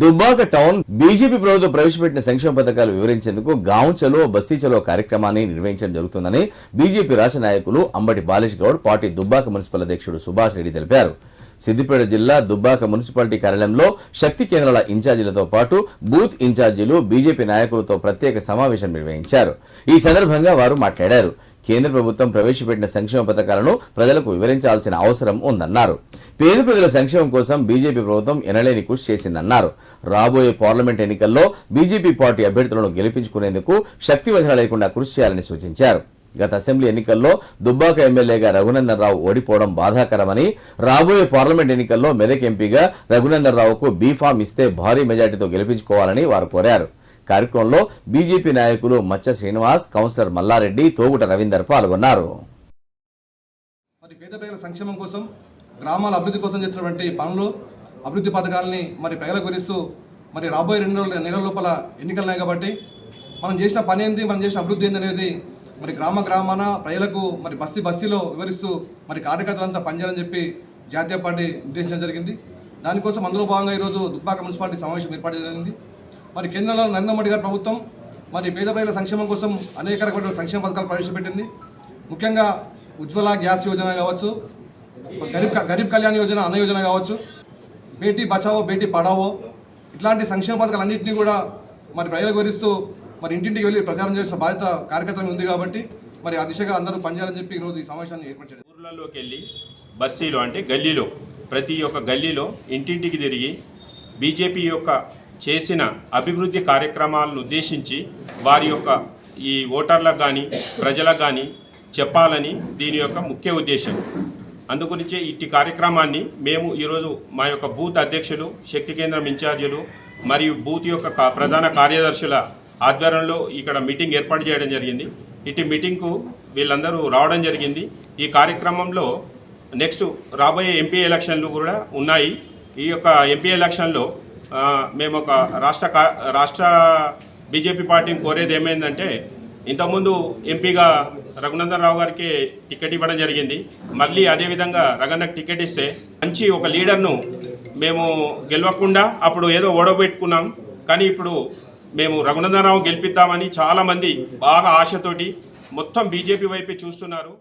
Dubbaka town BJP ప్రభుత్వం ప్రవేశపెట్టిన సంక్షేమ పథకాలు వివరించేందుకు గాంవ్ చలో బస్తీ చలో కార్యక్రమాన్ని నిర్వహించడం జరుగుతుందని బీజేపీ రాష్ట్ర నాయకులు అంబటి బాలేష్ గౌడ్ పార్టీ దుబ్బాక మున్సిపల్ అధ్యక్షుడు సుభాష్ రెడ్డి తెలిపారు. సిద్దిపేట జిల్లా దుబ్బాక మున్సిపాలిటీ కార్యాలయంలో శక్తి కేంద్రాల ఇన్ఛార్జీలతో పాటు బూత్ ఇన్ఛార్జీలు బీజేపీ నాయకులతో ప్రత్యేక సమావేశం నిర్వహించారు. ఈ సందర్భంగా వారు మాట్లాడారు. కేంద్ర ప్రభుత్వం ప్రవేశపెట్టిన సంక్షేమ పథకాలను ప్రజలకు వివరించాల్సిన అవసరం ఉందన్నారు. పేద ప్రజల సంక్షేమం కోసం బీజేపీ ప్రభుత్వం ఎనలేని కృషి చేసిందన్నారు. రాబోయే పార్లమెంట్ ఎన్నికల్లో బీజేపీ పార్టీ అభ్యర్థులను గెలిపించుకునేందుకు శక్తి వదిన లేకుండా కృషి చేయాలని సూచించారు. గత అసెంబ్లీ ఎన్నికల్లో దుబ్బాక ఎమ్మెల్యేగా రఘునందన్ రావు ఓడిపోవడం బాధాకరమని రాబోయే పార్లమెంట్ ఎన్నికల్లో మెదక్ ఎంపీగా రఘునందన్ రావుకు బీఫామ్ ఇస్తే భారీ మెజార్టీతో గెలిపించుకోవాలని వారు కోరారు. కార్యక్రమంలో బీజేపీ నాయకులు మచ్చ శ్రీనివాస్ కౌన్సిలర్ మల్లారెడ్డి తోగుట రవీందర్ పాల్గొన్నారు. మరి పేద ప్రజల సంక్షేమం కోసం గ్రామాల అభివృద్ధి కోసం చేసినటువంటి పనులు అభివృద్ధి పథకాలని మరి ప్రజలకు వివరిస్తూ మరి రాబోయే రెండు రోజుల నెలల లోపల ఎన్నికలున్నాయి కాబట్టి మనం చేసిన పని ఏంది మనం చేసిన అభివృద్ధి ఏంది అనేది మరి గ్రామ గ్రామాన ప్రజలకు మరి బస్తీ బస్తీలో వివరిస్తూ మరి కార్యకర్తలంతా పనిచేయాలని చెప్పి జాతీయ పార్టీ నిర్దేశించడం జరిగింది. దానికోసం అందులో భాగంగా ఈరోజు దుబ్బాక మున్సిపాలిటీ సమావేశం ఏర్పాటు జరిగింది. మరి కేంద్రంలో నరేంద్ర మోడీ గారి ప్రభుత్వం మరి పేద ప్రజల సంక్షేమం కోసం అనేక రకమైన సంక్షేమ పథకాలు ప్రవేశపెట్టింది. ముఖ్యంగా ఉజ్వల గ్యాస్ యోజన కావచ్చు గరీబ్ గరీబ్ కళ్యాణ్ యోజన అన్న యోజన కావచ్చు. బేటీ బచావో బేటీ పడావో ఇట్లాంటి సంక్షేమ పథకాలన్నింటినీ కూడా మరి ప్రజలకు వివరిస్తూ మరి ఇంటింటికి వెళ్ళి ప్రచారం చేసిన బాధ్యత కార్యకర్తలకు ఉంది కాబట్టి మరి ఆ దిశగా అందరూ పనిచేయాలని చెప్పి ఈరోజు ఈ సమావేశాన్ని ఏర్పాటు ఊర్లలోకి వెళ్ళి బస్తీలో అంటే గల్లీలో ప్రతి ఒక్క గల్లీలో ఇంటింటికి తిరిగి బీజేపీ యొక్క చేసిన అభివృద్ధి కార్యక్రమాలను ఉద్దేశించి వారి యొక్క ఈ ఓటర్లకు కానీ ప్రజలకు కానీ చెప్పాలని దీని యొక్క ముఖ్య ఉద్దేశం. అందుగురించే ఇట్టి కార్యక్రమాన్ని మేము ఈరోజు మా యొక్క బూత్ అధ్యక్షులు శక్తి కేంద్రం ఇన్ఛార్జీలు మరియు బూత్ యొక్క ప్రధాన కార్యదర్శుల ఆధ్వర్యంలో ఇక్కడ మీటింగ్ ఏర్పాటు చేయడం జరిగింది. ఇటు మీటింగ్కు వీళ్ళందరూ రావడం జరిగింది. ఈ కార్యక్రమంలో నెక్స్ట్ రాబోయే ఎంపీ ఎలక్షన్లు కూడా ఉన్నాయి. ఈ యొక్క ఎంపీ ఎలక్షన్లో మేము ఒక రాష్ట్ర కా- రాష్ట్ర బీజేపీ పార్టీని కోరేది ఏమైందంటే ఇంతకుముందు ఎంపీగా రఘునందన్ రావు గారికి టికెట్ ఇవ్వడం జరిగింది. మళ్ళీ అదేవిధంగా రఘన్నకు టికెట్ ఇస్తే మంచి ఒక లీడర్ను మేము గెలవకుండా అప్పుడు ఏదో ఓడబెట్టుకున్నాం. కానీ ఇప్పుడు మేము రఘునందన్ రావు గెలిపిద్దామని చాలామంది బాగా ఆశతోటి మొత్తం బీజేపీ వైపే చూస్తున్నారు.